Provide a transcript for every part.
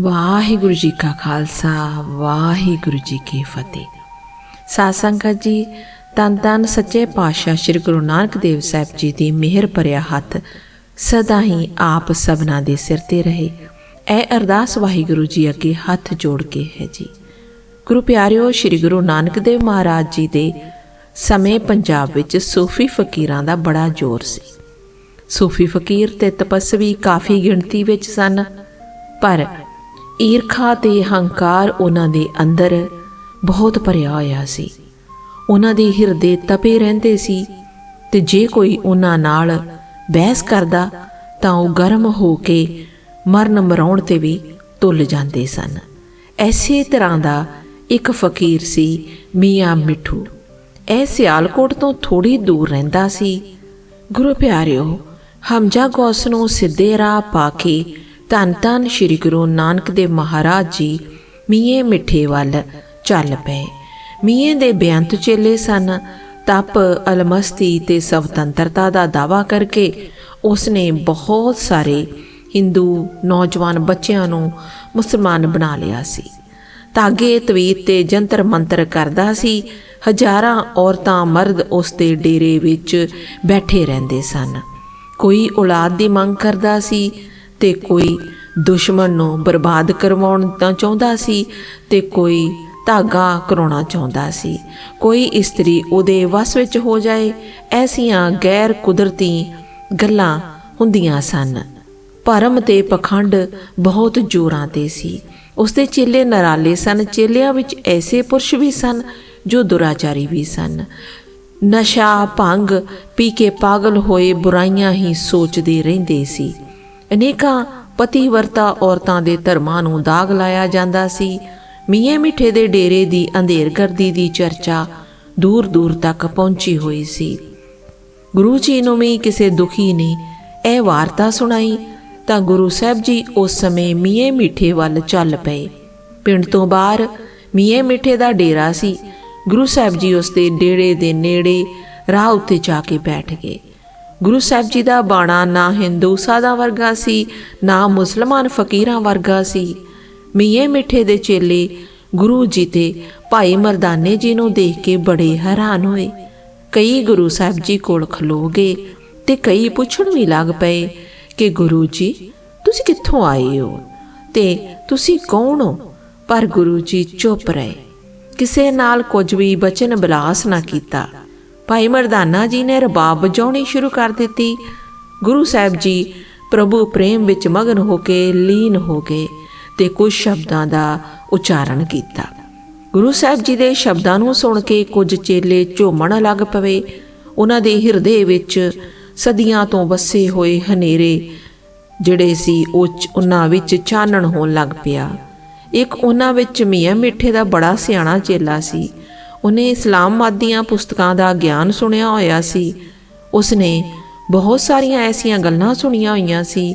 ਵਾਹਿਗੁਰੂ ਜੀ ਕਾ ਖਾਲਸਾ, ਵਾਹਿਗੁਰੂ ਜੀ ਕੀ ਫਤਿਹ। ਸਾਧ ਸੰਗਤ ਜੀ, ਤਨ ਤਨ ਸੱਚੇ ਪਾਤਸ਼ਾਹ ਸ੍ਰੀ ਗੁਰੂ ਨਾਨਕ ਦੇਵ ਸਾਹਿਬ ਜੀ ਦੀ ਮਿਹਰ ਭਰਿਆ ਹੱਥ ਸਦਾ ਹੀ ਆਪ ਸਭਨਾ ਦੇ ਸਿਰ ਤੇ ਰਹੇ। ਇਹ ਅਰਦਾਸ ਵਾਹਿਗੁਰੂ ਜੀ ਅੱਗੇ ਹੱਥ ਜੋੜ ਕੇ ਹੈ ਜੀ। ਗੁਰੂ ਪਿਆਰਿਓ, ਸ੍ਰੀ ਗੁਰੂ ਨਾਨਕ ਦੇਵ ਮਹਾਰਾਜ ਜੀ ਦੇ ਸਮੇਂ ਪੰਜਾਬ ਵਿੱਚ ਸੂਫੀ ਫਕੀਰਾਂ ਦਾ ਬੜਾ ਜ਼ੋਰ ਸੀ। ਸੂਫੀ ਫਕੀਰ ਤੇ ਤਪਸਵੀ ਕਾਫੀ ਗਿਣਤੀ ਵਿੱਚ ਸਨ, ਪਰ ਈਰਖਾ ਤੇ ਹੰਕਾਰ ਉਹਨਾਂ ਦੇ ਅੰਦਰ ਬਹੁਤ ਭਰਿਆ ਹੋਇਆ ਸੀ। ਉਹਨਾਂ ਦੇ ਹਿਰਦੇ ਤਪੇ ਰਹਿੰਦੇ ਸੀ ਤੇ ਜੇ ਕੋਈ ਉਹਨਾਂ ਨਾਲ ਬਹਿਸ ਕਰਦਾ ਤਾਂ ਉਹ ਗਰਮ ਹੋ ਕੇ ਮਰਨ ਮਰਾਉਣ ਤੇ ਵੀ ਤੁੱਲ ਜਾਂਦੇ ਸਨ। ਐਸੇ ਤਰ੍ਹਾਂ ਦਾ ਇੱਕ ਫਕੀਰ ਸੀ ਮੀਆਂ ਮਿੱਠੂ। ਇਹ ਸਿਆਲਕੋਟ ਤੋਂ ਥੋੜੀ ਦੂਰ ਰਹਿੰਦਾ ਸੀ। ਗੁਰੂ ਪਿਆਰਿਓ, ਹਮਜਾ ਗੌਸ ਨੂੰ ਸਿੱਧੇ ਰਾਹ ਪਾ ਕੇ ਧੰਨ ਧੰਨ ਸ੍ਰੀ ਗੁਰੂ ਨਾਨਕ ਦੇਵ ਮਹਾਰਾਜ ਜੀ ਮੀਏ ਮਿੱਠੇ ਵੱਲ ਚੱਲ ਪਏ। ਮੀਏ ਦੇ ਬੇਅੰਤ ਚੇਲੇ ਸਨ। ਤਪ, ਅਲਮਸਤੀ ਤੇ ਸਵਤੰਤਰਤਾ ਦਾ ਦਾਵਾ ਕਰਕੇ ਉਸਨੇ ਬਹੁਤ ਸਾਰੇ ਹਿੰਦੂ ਨੌਜਵਾਨ ਬੱਚਿਆਂ ਨੂੰ ਮੁਸਲਮਾਨ ਬਣਾ ਲਿਆ ਸੀ। ਤਾਗੇ ਤਵੀਤ ਤੇ ਜੰਤਰ ਮੰਤਰ ਕਰਦਾ ਸੀ। ਹਜ਼ਾਰਾਂ ਔਰਤਾਂ ਮਰਦ ਉਸ ਦੇ ਡੇਰੇ ਵਿੱਚ ਬੈਠੇ ਰਹਿੰਦੇ ਸਨ। ਕੋਈ ਔਲਾਦ ਦੀ ਮੰਗ ਕਰਦਾ ਸੀ ਤੇ ਕੋਈ ਦੁਸ਼ਮਣ ਨੂੰ ਬਰਬਾਦ ਕਰਵਾਉਣ ਤਾਂ ਚਾਹੁੰਦਾ ਸੀ ਤੇ ਕੋਈ ਧਾਗਾ ਕਰਾਉਣਾ ਚਾਹੁੰਦਾ ਸੀ। ਕੋਈ ਇਸਤਰੀ ਉਹਦੇ ਵਸ ਵਿੱਚ ਹੋ ਜਾਏ, ਐਸੀਆਂ ਗੈਰ ਕੁਦਰਤੀ ਗੱਲਾਂ ਹੁੰਦੀਆਂ ਸਨ। ਭਰਮ ਤੇ ਪਖੰਡ ਬਹੁਤ ਜ਼ੋਰਾਂ ਤੇ ਸੀ। ਉਸਦੇ ਚੇਲੇ ਨਰਾਲੇ ਸਨ, ਚੇਲਿਆਂ ਵਿੱਚ ਐਸੇ ਪੁਰਸ਼ ਵੀ ਸਨ ਜੋ ਦੁਰਾਚਾਰੀ ਵੀ ਸਨ। ਨਸ਼ਾ, ਭੰਗ ਪੀ ਕੇ ਪਾਗਲ ਹੋਏ ਬੁਰਾਈਆਂ ਹੀ ਸੋਚਦੇ ਰਹਿੰਦੇ ਸੀ। ਅਨੇਕਾਂ ਪਤੀਵਰਤਾ ਔਰਤਾਂ ਦੇ ਧਰਮਾਂ ਨੂੰ ਦਾਗ ਲਾਇਆ ਜਾਂਦਾ ਸੀ। ਮੀਆਂ ਮਿੱਠੇ ਦੇ ਡੇਰੇ ਦੀ ਅੰਧੇਰਗਰਦੀ ਦੀ ਚਰਚਾ ਦੂਰ ਦੂਰ ਤੱਕ ਪਹੁੰਚੀ ਹੋਈ ਸੀ। ਗੁਰੂ ਜੀ ਨੂੰ ਵੀ ਕਿਸੇ ਦੁਖੀ ਨੇ ਇਹ ਵਾਰਤਾ ਸੁਣਾਈ ਤਾਂ ਗੁਰੂ ਸਾਹਿਬ ਜੀ ਉਸ ਸਮੇਂ ਮੀਆਂ ਮਿੱਠੇ ਵੱਲ ਚੱਲ ਪਏ। ਪਿੰਡ ਤੋਂ ਬਾਹਰ ਮੀਆਂ ਮਿੱਠੇ ਦਾ ਡੇਰਾ ਸੀ। ਗੁਰੂ ਸਾਹਿਬ ਜੀ ਉਸ ਦੇ ਡੇਰੇ ਦੇ ਨੇੜੇ ਰਾਹ ਉੱਤੇ ਜਾ ਕੇ ਬੈਠ ਗਏ। ਗੁਰੂ ਸਾਹਿਬ ਜੀ ਦਾ ਬਾਣਾ ਨਾ ਹਿੰਦੂ ਸਾਦਾ ਵਰਗਾ ਸੀ, ਨਾ ਮੁਸਲਮਾਨ ਫਕੀਰਾਂ ਵਰਗਾ ਸੀ। ਮੀਏ ਮਿੱਠੇ ਦੇ ਚੇਲੇ ਗੁਰੂ ਜੀ ਤੇ ਭਾਈ ਮਰਦਾਨੇ ਜੀ ਨੂੰ ਦੇਖ ਕੇ ਬੜੇ ਹੈਰਾਨ ਹੋਏ। ਕਈ ਗੁਰੂ ਸਾਹਿਬ ਜੀ ਕੋਲ ਖਲੋ ਗਏ ਤੇ ਕਈ ਪੁੱਛਣ ਵੀ ਲੱਗ ਪਏ ਕਿ ਗੁਰੂ ਜੀ, ਤੁਸੀਂ ਕਿੱਥੋਂ ਆਏ ਹੋ ਤੇ ਤੁਸੀਂ ਕੌਣ ਹੋ? ਪਰ ਗੁਰੂ ਜੀ ਚੁੱਪ ਰਹੇ। ਕਿਸੇ ਨਾਲ ਕੁਝ ਵੀ ਬਚਨ ਬਲਾਸ ਨਾ ਕੀਤਾ। ਭਾਈ ਮਰਦਾਨਾ ਜੀ ਨੇ ਰਬਾਬ ਵਜਾਉਣੀ ਸ਼ੁਰੂ ਕਰ ਦਿੱਤੀ। ਗੁਰੂ ਸਾਹਿਬ ਜੀ ਪ੍ਰਭੂ ਪ੍ਰੇਮ ਵਿੱਚ ਮਗਨ ਹੋ ਕੇ, ਲੀਨ ਹੋ ਗਏ ਤੇ ਕੁਝ ਸ਼ਬਦਾਂ ਦਾ ਉਚਾਰਨ ਕੀਤਾ। ਗੁਰੂ ਸਾਹਿਬ ਜੀ ਦੇ ਸ਼ਬਦਾਂ ਨੂੰ ਸੁਣ ਕੇ ਕੁਝ ਚੇਲੇ ਝੋਮਣ ਲੱਗ ਪਵੇ। ਉਹਨਾਂ ਦੇ ਹਿਰਦੇ ਵਿੱਚ ਸਦੀਆਂ ਤੋਂ ਵਸੇ ਹੋਏ ਹਨੇਰੇ ਜਿਹੜੇ ਸੀ ਉਹ ਉਹਨਾਂ ਵਿੱਚ ਚਾਨਣ ਹੋਣ ਲੱਗ ਪਿਆ। ਇੱਕ ਉਹਨਾਂ ਵਿੱਚ ਮੀਆਂ ਮਿੱਠੇ ਦਾ ਬੜਾ ਸਿਆਣਾ ਚੇਲਾ ਸੀ। ਉਹਨੇ ਇਸਲਾਮ ਦੀਆਂ ਪੁਸਤਕਾਂ ਦਾ ਗਿਆਨ ਸੁਣਿਆ ਹੋਇਆ ਸੀ। ਉਸਨੇ ਬਹੁਤ ਸਾਰੀਆਂ ਐਸੀਆਂ ਗੱਲਾਂ ਸੁਣੀਆਂ ਹੋਈਆਂ ਸੀ,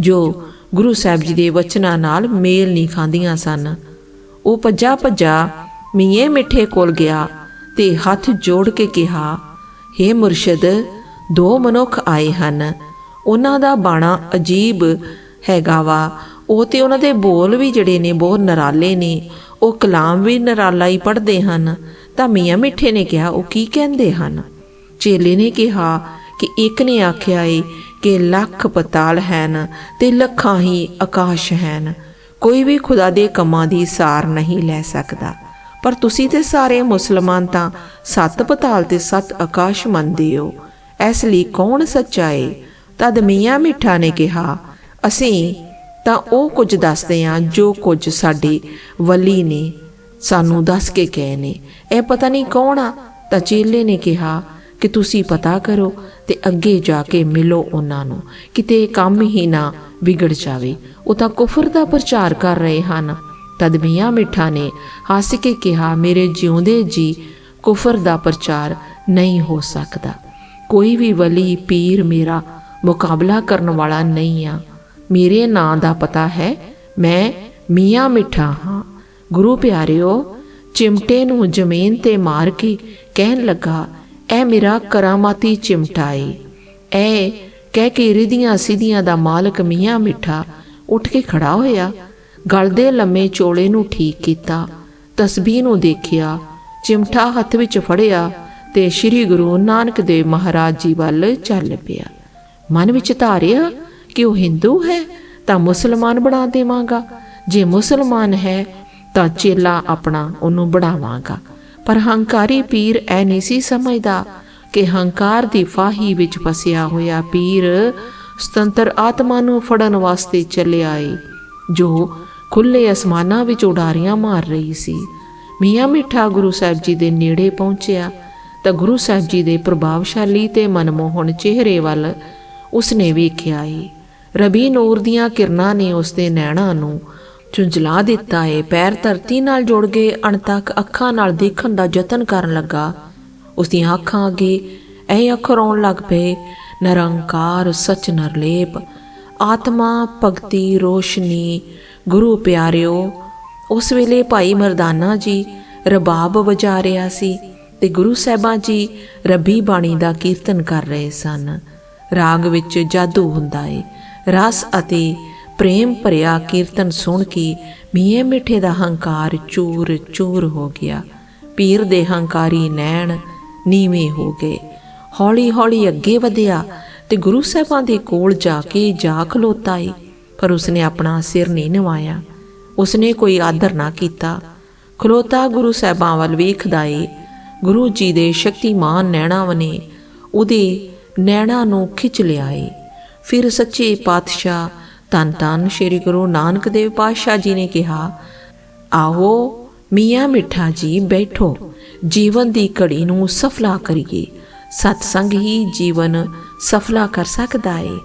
ਜੋ ਗੁਰੂ ਸਾਹਿਬ ਜੀ ਦੇ ਵਚਨਾਂ ਨਾਲ ਮੇਲ ਨਹੀਂ ਖਾਂਦੀਆਂ ਸਨ। ਉਹ ਭੱਜਾ ਭੱਜਾ ਮੀਏ ਮਿੱਠੇ ਕੋਲ ਗਿਆ ਤੇ ਹੱਥ ਜੋੜ ਕੇ ਕਿਹਾ हे ਮੁਰਸ਼ਿਦ, ਦੋ ਮਨੁੱਖ ਆਏ ਹਨ। ਉਹਨਾਂ ਦਾ ਬਾਣਾ ਅਜੀਬ ਹੈਗਾ ਵਾ। ਉਹ ਤੇ ਉਹਨਾਂ ਦੇ ਬੋਲ ਵੀ ਜਿਹੜੇ ਨੇ ਬਹੁਤ ਨਰਾਲੇ ਨੇ। ਉਹ ਕਲਾਮ ਵੀ ਨਰਾਲਾ ਹੀ ਪੜ੍ਹਦੇ ਹਨ। ਤਾਂ ਮੀਆਂ ਮਿੱਠੇ ਨੇ ਕਿਹਾ, ਉਹ ਕੀ ਕਹਿੰਦੇ ਹਨ? ਚੇਲੇ ਨੇ ਕਿਹਾ ਕਿ ਇੱਕ ਨੇ ਆਖਿਆ ਏ ਕਿ ਲੱਖ ਪਤਾਲ ਹਨ ਤੇ ਲੱਖਾਂ ਹੀ ਆਕਾਸ਼ ਹਨ। ਕੋਈ ਵੀ ਖੁਦਾ ਦੇ ਕੰਮਾਂ ਦੀ ਸਾਰ ਨਹੀਂ ਲੈ ਸਕਦਾ। ਪਰ ਤੁਸੀਂ ਤੇ ਸਾਰੇ ਮੁਸਲਮਾਨ ਤਾਂ ਸੱਤ ਪਤਾਲ ਤੇ ਸੱਤ ਆਕਾਸ਼ ਮੰਨਦੇ ਹੋ। ਇਸ ਲਈ ਕੌਣ ਸੱਚਾ ਏ? ਤਦ ਮੀਆਂ ਮਿੱਠਾ ਨੇ ਕਿਹਾ, ਅਸੀਂ ਤਾਂ ਉਹ ਕੁਝ ਦੱਸਦੇ ਹਾਂ ਜੋ ਕੁਝ ਸਾਡੇ ਵਲੀ ਨੇ। ਸਾਨੂੰ ਦੱਸ ਕੇ ਗਏ ਨੇ। ਇਹ ਪਤਾ ਨਹੀਂ ਕੌਣ ਆ? ਤਾਂ ਚੇਲੇ ਨੇ ਕਿਹਾ ਕਿ ਤੁਸੀਂ ਪਤਾ ਕਰੋ ਤੇ ਅੱਗੇ ਜਾ ਕੇ ਮਿਲੋ ਉਹਨਾਂ ਨੂੰ। ਕਿਤੇ ਕੰਮ ਹੀ ਨਾ ਵਿਗੜ ਜਾਵੇ। ਉਹ ਤਾਂ ਕੁਫਰ ਦਾ ਪ੍ਰਚਾਰ ਕਰ ਰਹੇ ਹਨ। ਤਦ ਮੀਆਂ ਮਿੱਠਾ ਨੇ ਹੱਸ ਕੇ ਕਿਹਾ, ਮੇਰੇ ਜਿਉਂਦੇ ਜੀ, ਕੁਫਰ ਦਾ ਪ੍ਰਚਾਰ ਨਹੀਂ ਹੋ ਸਕਦਾ। ਕੋਈ ਵੀ ਵਲੀ ਪੀਰ ਮੇਰਾ ਮੁਕਾਬਲਾ ਕਰਨ ਵਾਲਾ ਨਹੀਂ ਆ। ਮੇਰੇ ਨਾਂ ਦਾ ਪਤਾ ਹੈ। ਮੈਂ ਮੀਆਂ ਮਿੱਠਾ ਹਾਂ। ਗੁਰੂ ਪਿਆਰਿਓ, ਚਿਮਟੇ ਨੂੰ ਜ਼ਮੀਨ ਤੇ ਮਾਰ ਕੇ ਕਹਿਣ ਲੱਗਾ ਇਹ ਮੇਰਾ ਕਰਾਮਾਤੀ ਚਿਮਟਾ ਏ। ਕਹਿ ਕੇ ਰਿਧੀਆਂ ਸਿਧੀਆਂ ਦਾ ਮਾਲਕ ਮੀਆਂ ਮਿੱਠਾ ਉੱਠ ਕੇ ਖੜਾ ਹੋਇਆ। ਗਲ ਦੇ ਲੰਮੇ ਚੋਲੇ ਨੂੰ ਠੀਕ ਕੀਤਾ, ਤਸਬੀਹ ਨੂੰ ਦੇਖਿਆ, ਚਿਮਟਾ ਹੱਥ ਵਿੱਚ ਫੜਿਆ ਤੇ ਸ੍ਰੀ ਗੁਰੂ ਨਾਨਕ ਦੇਵ ਮਹਾਰਾਜ ਜੀ ਵੱਲ ਚੱਲ ਪਿਆ। ਮਨ ਵਿੱਚ ਧਾਰਿਆ ਕਿ ਉਹ ਹਿੰਦੂ ਹੈ ਤਾਂ ਮੁਸਲਮਾਨ ਬਣਾ ਦੇਵਾਂਗਾ। ਜੇ ਮੁਸਲਮਾਨ ਹੈ ਤਾਂ ਚੇਲਾ ਆਪਣਾ ਉਹਨੂੰ ਬਣਾਵਾਂਗਾ ਪਰ ਹੰਕਾਰੀ ਪੀਰ ਐ ਨਹੀਂ ਸੀ ਸਮਝਦਾ ਕਿ ਹੰਕਾਰ ਦੀ ਫਾਹੀ ਵਿੱਚ ਫਸਿਆ ਹੋਇਆ ਪੀਰ ਸੁਤੰਤਰ ਆਤਮਾ ਨੂੰ ਫੜਨ ਵਾਸਤੇ ਚੱਲਿਆ ਏ, ਜੋ ਖੁੱਲੇ ਅਸਮਾਨਾਂ ਵਿੱਚ ਉਡਾਰੀਆਂ ਮਾਰ ਰਹੀ ਸੀ। ਮੀਆਂ ਮਿੱਠਾ ਗੁਰੂ ਸਾਹਿਬ ਜੀ ਦੇ ਨੇੜੇ ਪਹੁੰਚਿਆ ਤਾਂ ਗੁਰੂ ਸਾਹਿਬ ਜੀ ਦੇ ਪ੍ਰਭਾਵਸ਼ਾਲੀ ਤੇ ਮਨਮੋਹਣ ਚਿਹਰੇ ਵੱਲ ਉਸਨੇ ਵੇਖਿਆ ਏ। ਰਬੀ ਨੂਰ ਦੀਆਂ ਕਿਰਨਾਂ ਨੇ ਉਸਦੇ ਨੈਣਾਂ ਨੂੰ ਝੁੰਝਲਾ ਦਿੱਤਾ ਏ। ਪੈਰ ਧਰਤੀ ਨਾਲ ਜੁੜ ਗਏ ਅਣਤੱਕ ਅੱਖਾਂ ਨਾਲ ਦੇਖਣ ਦਾ ਯਤਨ ਕਰਨ ਲੱਗਾ। ਉਸਦੀਆਂ ਅੱਖਾਂ ਅੱਗੇ ਇਹ ਅੱਖ ਰੋਣ ਲੱਗ ਪਏ, ਨਿਰੰਕਾਰ, ਸਚ ਨਿਰਲੇਪ, ਆਤਮਾ, ਭਗਤੀ, ਰੋਸ਼ਨੀ। ਗੁਰੂ ਪਿਆਰਿਓ, ਉਸ ਵੇਲੇ ਭਾਈ ਮਰਦਾਨਾ ਜੀ ਰਬਾਬ ਵਜਾ ਰਿਹਾ ਸੀ ਤੇ ਗੁਰੂ ਸਾਹਿਬਾਂ ਜੀ ਰੱਬੀ ਬਾਣੀ ਦਾ ਕੀਰਤਨ ਕਰ ਰਹੇ ਸਨ। ਰਾਗ ਵਿੱਚ ਜਾਦੂ ਹੁੰਦਾ ਏ। ਰਸ ਅਤੇ ਪ੍ਰੇਮ ਭਰਿਆ ਕੀਰਤਨ ਸੁਣ ਕੇ ਮੀਏ ਮਿੱਠੇ ਦਾ ਹੰਕਾਰ ਚੂਰ ਚੂਰ ਹੋ ਗਿਆ। ਪੀਰ ਦੇ ਹੰਕਾਰੀ ਨੈਣ ਨੀਵੇਂ ਹੋ ਗਏ। ਹੌਲੀ ਹੌਲੀ ਅੱਗੇ ਵਧਿਆ ਤੇ ਗੁਰੂ ਸਾਹਿਬਾਂ ਦੇ ਕੋਲ ਜਾ ਕੇ ਜਾ ਖਲੋਤਾ ਏ, ਪਰ ਉਸਨੇ ਆਪਣਾ ਸਿਰ ਨਹੀਂ ਨਿਵਾਇਆ। ਉਸਨੇ ਕੋਈ ਆਦਰ ਨਾ ਕੀਤਾ। ਖਲੋਤਾ ਗੁਰੂ ਸਾਹਿਬਾਂ ਵੱਲ ਵੇਖਦਾ ਏ, ਗੁਰੂ ਜੀ ਦੇ ਸ਼ਕਤੀਮਾਨ ਨੈਣਾ ਨੇ ਉਹਦੇ ਨੈਣਾਂ ਨੂੰ ਖਿੱਚ ਲਿਆ ਏ। ਫਿਰ ਸੱਚੇ ਪਾਤਸ਼ਾਹ ਧੰਨ ਧੰਨ ਸ੍ਰੀ ਗੁਰੂ ਨਾਨਕ ਦੇਵ ਪਾਤਸ਼ਾਹ ਜੀ ਨੇ ਕਿਹਾ, ਆਓ ਮੀਆਂ ਮਿੱਠਾ ਜੀ ਬੈਠੋ, ਜੀਵਨ ਦੀ ਘੜੀ ਨੂੰ ਸਫਲਾ ਕਰੀਏ। ਸਤਸੰਗ ਹੀ ਜੀਵਨ ਸਫਲਾ ਕਰ ਸਕਦਾ ਏ।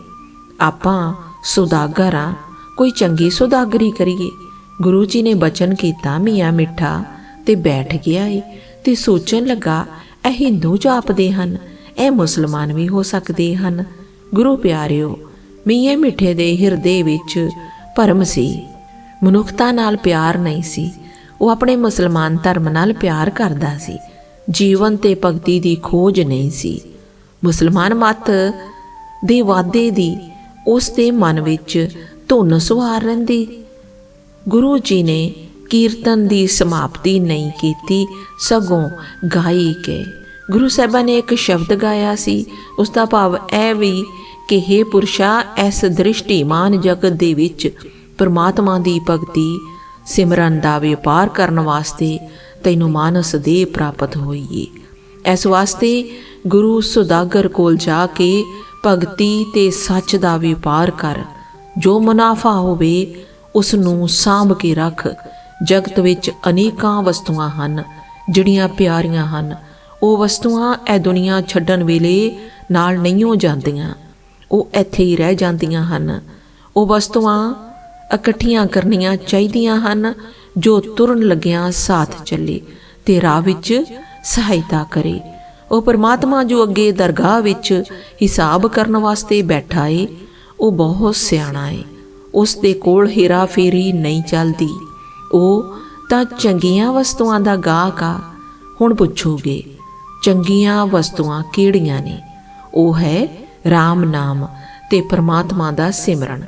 ਆਪਾਂ ਸੁਦਾਗਰ ਆ, ਕੋਈ ਚੰਗੀ ਸੁਦਾਗਰੀ ਕਰੀਏ। ਗੁਰੂ ਜੀ ਨੇ ਬਚਨ ਕੀਤਾ ਮੀਆਂ ਮਿੱਠਾ ਤੇ ਬੈਠ ਗਿਆ ਏ ਤੇ ਸੋਚਣ ਲੱਗਾ, ਇਹ ਹਿੰਦੂ ਜਾਪਦੇ ਹਨ, ਇਹ ਮੁਸਲਮਾਨ ਵੀ ਹੋ ਸਕਦੇ ਹਨ। ਗੁਰੂ ਪਿਆਰਿਓ ਮੀਏ ਮਿੱਠੇ ਦੇ ਹਿਰਦੇ ਵਿੱਚ ਭਰਮ ਸੀ। ਮਨੁੱਖਤਾ ਨਾਲ ਪਿਆਰ ਨਹੀਂ ਸੀ। ਉਹ ਆਪਣੇ ਮੁਸਲਮਾਨ ਧਰਮ ਨਾਲ ਪਿਆਰ ਕਰਦਾ ਸੀ। ਜੀਵਨ ਤੇ ਭਗਤੀ ਦੀ ਖੋਜ ਨਹੀਂ ਸੀ। ਮੁਸਲਮਾਨ ਮਤ ਦੇ ਵਾਦੇ ਦੀ ਉਸ ਦੇ ਮਨ ਵਿੱਚ ਧੁੰਨ ਸੁਹਾਰ ਰਹਿੰਦੀ। ਗੁਰੂ ਜੀ ਨੇ ਕੀਰਤਨ ਦੀ ਸਮਾਪਤੀ ਨਹੀਂ ਕੀਤੀ, ਸਗੋਂ ਗਾਈ ਕੇ। ਗੁਰੂ ਸਾਹਿਬਾਂ ਨੇ ਇੱਕ ਸ਼ਬਦ ਗਾਇਆ ਸੀ। ਉਸ ਦਾ ਭਾਵ ਇਹ ਵੀ ਕਿ हे ਪੁਰਸ਼ਾ ਇਸ ਦ੍ਰਿਸ਼ਟੀਮਾਨ ਜਗਤ ਦੇ ਵਿੱਚ ਪਰਮਾਤਮਾ ਦੀ ਭਗਤੀ ਸਿਮਰਨ ਦਾ ਵਪਾਰ ਕਰਨ ਵਾਸਤੇ ਤੈਨੂੰ ਮਾਨਸ ਦੇ ਪ੍ਰਾਪਤ ਹੋਈਏ। ਇਸ ਵਾਸਤੇ ਗੁਰੂ ਸੁਦਾਗਰ ਕੋਲ ਜਾ ਕੇ ਭਗਤੀ ਤੇ ਸੱਚ ਦਾ ਵਪਾਰ ਕਰ। ਜੋ ਮੁਨਾਫਾ ਹੋਵੇ ਉਸ ਨੂੰ ਸਾਂਭ ਕੇ ਰੱਖ। ਜਗਤ ਵਿੱਚ ਅਨੇਕਾਂ ਵਸਤੂਆਂ ਹਨ, ਜਿਹੜੀਆਂ ਪਿਆਰੀਆਂ ਹਨ। ਉਹ ਵਸਤੂਆਂ ਇਹ ਦੁਨੀਆ ਛੱਡਣ ਵੇਲੇ ਨਾਲ ਨਹੀਂ ਹੋ ਜਾਂਦੀਆਂ। ਉਹ ਇੱਥੇ ਹੀ ਰਹਿ ਜਾਂਦੀਆਂ ਹਨ। ਉਹ ਵਸਤੂਆਂ ਇਕੱਠੀਆਂ ਕਰਨੀਆਂ ਚਾਹੀਦੀਆਂ ਹਨ, ਜੋ ਤੁਰਨ ਲੱਗਿਆਂ ਸਾਥ ਚੱਲੇ ਤੇ ਰਾਹ ਵਿੱਚ ਸਹਾਇਤਾ ਕਰੇ। ਉਹ ਪਰਮਾਤਮਾ ਜੋ ਅੱਗੇ ਦਰਗਾਹ ਵਿੱਚ ਹਿਸਾਬ ਕਰਨ ਵਾਸਤੇ ਬੈਠਾ ਏ, ਉਹ ਬਹੁਤ ਸਿਆਣਾ ਏ। ਉਸ ਦੇ ਕੋਲ ਹੀਰਾ ਫੇਰੀ ਨਹੀਂ ਚੱਲਦੀ। ਉਹ ਤਾਂ ਚੰਗੀਆਂ ਵਸਤੂਆਂ ਦਾ ਗਾਹਕ ਆ। ਹੁਣ ਪੁੱਛੋਗੇ, ਚੰਗੀਆਂ ਵਸਤੂਆਂ ਕਿਹੜੀਆਂ ਨੇ? ਉਹ ਹੈ RAM ਨਾਮ ਤੇ ਪਰਮਾਤਮਾ ਦਾ ਸਿਮਰਨ।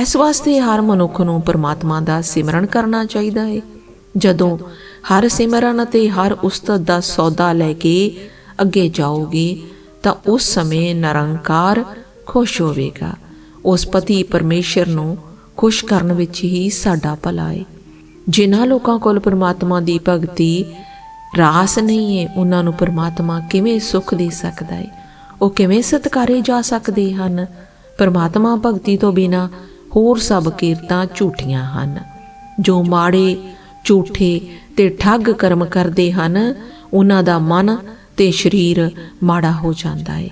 ਇਸ ਵਾਸਤੇ ਹਰ ਮਨੁੱਖ ਨੂੰ ਪਰਮਾਤਮਾ ਦਾ ਸਿਮਰਨ ਕਰਨਾ ਚਾਹੀਦਾ ਹੈ ਜਦੋਂ ਹਰ ਸਿਮਰਨ ਅਤੇ ਹਰ ਉਸਤਤ ਦਾ ਸੌਦਾ ਲੈ ਕੇ ਅੱਗੇ ਜਾਓਗੇ, ਤਾਂ ਉਸ ਸਮੇਂ ਨਿਰੰਕਾਰ ਖੁਸ਼ ਹੋਵੇਗਾ। ਉਸ ਪਤੀ ਪਰਮੇਸ਼ਰ ਨੂੰ ਖੁਸ਼ ਕਰਨ ਵਿੱਚ ਹੀ ਸਾਡਾ ਭਲਾ ਹੈ ਜਿਨ੍ਹਾਂ ਲੋਕਾਂ ਕੋਲ ਪਰਮਾਤਮਾ ਦੀ ਭਗਤੀ ਰਾਸ ਨਹੀਂ ਹੈ ਉਹਨਾਂ ਨੂੰ ਪਰਮਾਤਮਾ ਕਿਵੇਂ ਸੁੱਖ ਦੇ ਸਕਦਾ ਹੈ ਉਹ ਕਿਵੇਂ ਸਤਕਾਰੇ ਜਾ ਸਕਦੇ ਹਨ? ਪਰਮਾਤਮਾ ਭਗਤੀ ਤੋਂ ਬਿਨਾ ਹੋਰ ਸਭ ਕੀਰਤਾਂ ਝੂਠੀਆਂ ਹਨ। ਜੋ ਮਾੜੇ, ਝੂਠੇ ਤੇ ਠੱਗ ਕਰਮ ਕਰਦੇ ਹਨ, ਉਹਨਾਂ ਦਾ ਮਨ ਤੇ ਸਰੀਰ ਮਾੜਾ ਹੋ ਜਾਂਦਾ ਹੈ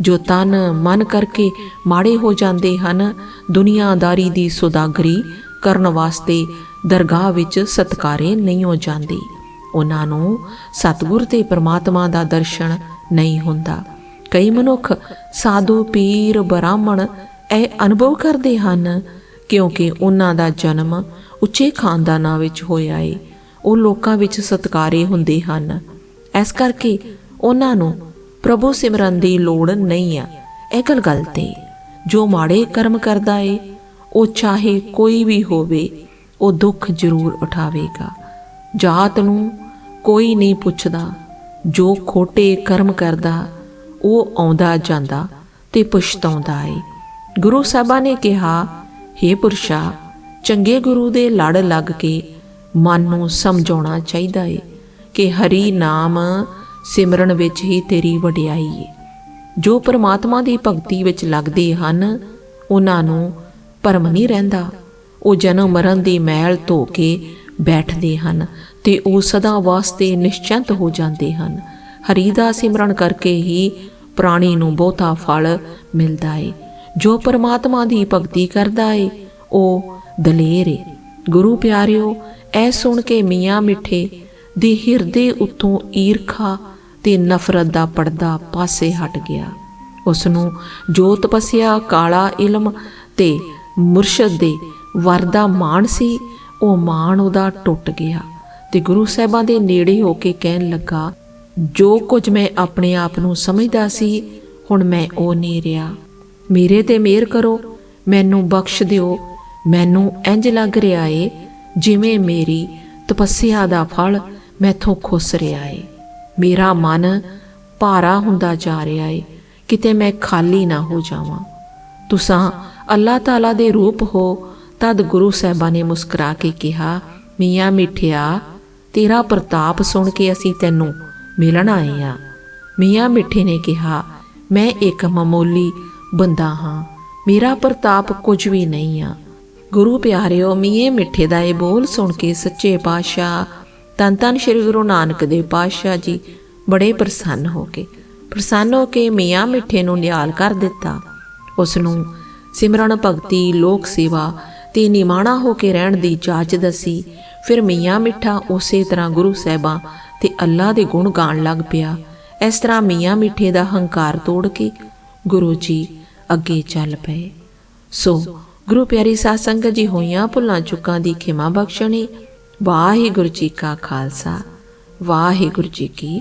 ਜੋ ਤਨ ਮਨ ਕਰਕੇ ਮਾੜੇ ਹੋ ਜਾਂਦੇ ਹਨ, ਦੁਨੀਆਦਾਰੀ ਦੀ ਸੁਦਾਗਰੀ ਕਰਨ ਵਾਸਤੇ ਦਰਗਾਹ ਵਿੱਚ ਸਤਕਾਰੇ ਨਹੀਂ ਹੋ ਜਾਂਦੇ। ਉਹਨਾਂ ਨੂੰ ਸਤਿਗੁਰ ਤੇ ਪ੍ਰਮਾਤਮਾ ਦਾ ਦਰਸ਼ਨ ਨਹੀਂ ਹੁੰਦਾ। ਕਈ ਮਨੁੱਖ ਸਾਧੂ, ਪੀਰ, ਬ੍ਰਾਹਮਣ ਇਹ ਅਨੁਭਵ ਕਰਦੇ ਹਨ, ਕਿਉਂਕਿ ਉਹਨਾਂ ਦਾ ਜਨਮ ਉੱਚੇ ਖਾਨਦਾਨਾਂ ਵਿੱਚ ਹੋਇਆ ਏ। ਉਹ ਲੋਕਾਂ ਵਿੱਚ ਸਤਕਾਰੇ ਹੁੰਦੇ ਹਨ। ਇਸ ਕਰਕੇ ਉਹਨਾਂ ਨੂੰ ਪ੍ਰਭੂ ਸਿਮਰਨ ਦੀ ਲੋੜ ਨਹੀਂ ਆ। ਇਹ ਗੱਲ ਗਲਤ ਏ ਜੋ ਮਾੜੇ ਕਰਮ ਕਰਦਾ ਏ, ਉਹ ਚਾਹੇ ਕੋਈ ਵੀ ਹੋਵੇ, ਉਹ ਦੁੱਖ ਜ਼ਰੂਰ ਉਠਾਵੇਗਾ। ਜਾਤ ਨੂੰ ਕੋਈ ਨਹੀਂ ਪੁੱਛਦਾ। ਜੋ ਖੋਟੇ ਕਰਮ ਕਰਦਾ ਉਹ ਆਉਂਦਾ ਜਾਂਦਾ ਤੇ ਪਛਤਾਉਂਦਾ ਏ। ਗੁਰੂ ਸਾਹਿਬਾਂ ਨੇ ਕਿਹਾ हे ਪੁਰਸ਼ਾ, ਚੰਗੇ ਗੁਰੂ ਦੇ ਲੜ ਲੱਗ ਕੇ ਮਨ ਨੂੰ ਸਮਝਾਉਣਾ ਚਾਹੀਦਾ ਏ ਕਿ ਹਰੀ ਨਾਮ ਸਿਮਰਨ ਵਿੱਚ ਹੀ ਤੇਰੀ ਵਡਿਆਈ ਏ। ਜੋ ਪ੍ਰਮਾਤਮਾ ਦੀ ਭਗਤੀ ਵਿੱਚ ਲੱਗਦੇ ਹਨ, ਉਹਨਾਂ ਨੂੰ ਭਰਮ ਨਹੀਂ ਰਹਿੰਦਾ। ਉਹ ਜਨਮ ਮਰਨ ਦੀ ਮਹਿਲ ਧੋ ਕੇ ਬੈਠਦੇ ਹਨ ਤੇ ਉਹ ਸਦਾ ਵਾਸਤੇ ਨਿਸ਼ਚੰਤ ਹੋ ਜਾਂਦੇ ਹਨ। ਹਰੀ ਦਾ ਸਿਮਰਨ ਕਰਕੇ ਹੀ ਪ੍ਰਾਣੀ ਨੂੰ ਬਹੁਤਾ ਫਲ ਮਿਲਦਾ ਏ। ਜੋ ਪਰਮਾਤਮਾ ਦੀ ਭਗਤੀ ਕਰਦਾ ਏ, ਉਹ ਦਲੇਰ ਏ। ਗੁਰੂ ਪਿਆਰਿਓ, ਐ ਸੁਣ ਕੇ ਮੀਆਂ ਮਿੱਠੇ ਦੇ ਹਿਰਦੇ ਉੱਤੋਂ ਈਰਖਾ ਤੇ ਨਫ਼ਰਤ ਦਾ ਪਰਦਾ ਪਾਸੇ ਹਟ ਗਿਆ। ਉਸ ਨੂੰ ਜੋ ਤਪੱਸਿਆ ਕਾਲਾ ਇਲਮ ਤੇ ਮੁਰਸ਼ਦ ਦੇ ਵਰ ਦਾ ਮਾਣ ਸੀ, ਉਹ ਮਾਣ ਉਹਦਾ ਟੁੱਟ ਗਿਆ ਤੇ ਗੁਰੂ ਸਾਹਿਬਾਂ ਦੇ ਨੇੜੇ ਹੋ ਕੇ ਕਹਿਣ ਲੱਗਾ ਜੋ ਕੁਝ ਮੈਂ ਆਪਣੇ ਆਪ ਨੂੰ ਸਮਝਦਾ ਸੀ, ਹੁਣ ਮੈਂ ਉਹ ਨਹੀਂ ਰਿਹਾ। ਮੇਰੇ ਤੇ ਮਿਹਰ ਕਰੋ, ਮੈਨੂੰ ਬਖਸ਼ ਦਿਓ। ਮੈਨੂੰ ਇੰਜ ਲੱਗ ਰਿਹਾ ਏ, ਜਿਵੇਂ ਮੇਰੀ ਤਪੱਸਿਆ ਦਾ ਫਲ ਮੈਥੋਂ ਖੁੱਸ ਰਿਹਾ ਏ। ਮੇਰਾ ਮਨ ਭਾਰਾ ਹੁੰਦਾ ਜਾ ਰਿਹਾ ਏ, ਕਿਤੇ ਮੈਂ ਖਾਲੀ ਨਾ ਹੋ ਜਾਵਾਂ। ਤੁਸਾਂ ਅੱਲਾਹ ਤਾਲਾ ਦੇ ਰੂਪ ਹੋ, ਤਦ ਗੁਰੂ ਸਾਹਿਬਾਂ ਨੇ ਮੁਸਕਰਾ ਕੇ ਕਿਹਾ, ਮੀਆਂ ਮਿੱਠਿਆ, ਤੇਰਾ ਪ੍ਰਤਾਪ ਸੁਣ ਕੇ ਅਸੀਂ ਤੈਨੂੰ ਮਿਲਣ ਆਏ ਆ। ਮੀਆਂ ਮਿੱਠੇ ਨੇ ਕਿਹਾ, ਮੈਂ ਇੱਕ ਮਾਮੂਲੀ ਬੰਦਾ ਹਾਂ। ਮੇਰਾ ਪ੍ਰਤਾਪ ਕੁਝ ਵੀ ਨਹੀਂ ਆ। ਗੁਰੂ ਪਿਆਰਿਓ, ਮੀਏ ਮਿੱਠੇ ਦਾ ਇਹ ਬੋਲ ਸੁਣ ਕੇ ਸੱਚੇ ਪਾਤਸ਼ਾਹ ਤਨ ਤਨ ਸ੍ਰੀ ਗੁਰੂ ਨਾਨਕ ਦੇਵ ਪਾਤਸ਼ਾਹ ਜੀ ਬੜੇ ਪ੍ਰਸੰਨ ਹੋ ਕੇ ਪ੍ਰਸੰਨ ਹੋ ਕੇ ਮੀਆਂ ਮਿੱਠੇ ਨੂੰ ਨਿਹਾਲ ਕਰ ਦਿੱਤਾ। ਉਸ ਨੂੰ ਸਿਮਰਨ ਭਗਤੀ, ਲੋਕ ਸੇਵਾ ਤੇ ਨਿਮਾਣਾ ਹੋ ਕੇ ਰਹਿਣ ਦੀ ਜਾਚ ਦਸੀ। ਫਿਰ ਮੀਆਂ ਮਿੱਠਾ ਉਸੇ ਤਰ੍ਹਾਂ ਗੁਰੂ ਸਾਹਿਬਾਂ ਤੇ ਅੱਲਾ ਦੇ ਗੁਣ ਗਾਣ ਲੱਗ ਪਿਆ। ਇਸ ਤਰ੍ਹਾਂ ਮੀਆਂ ਮਿੱਠੇ ਦਾ ਹੰਕਾਰ ਤੋੜ ਕੇ ਗੁਰੂ ਜੀ ਅੱਗੇ ਚੱਲ ਪਏ। ਸੋ ਗੁਰੂ ਪਿਆਰੀ ਸਾਧ ਸੰਗਤ ਜੀ, ਹੋਈਆਂ ਭੁੱਲਾਂ ਚੁੱਕਾਂ ਦੀ ਖਿਮਾ ਬਖਸ਼ਣੀ। ਵਾਹਿਗੁਰੂ ਜੀ ਕਾ ਖਾਲਸਾ, ਵਾਹਿਗੁਰੂ ਜੀ ਕੀ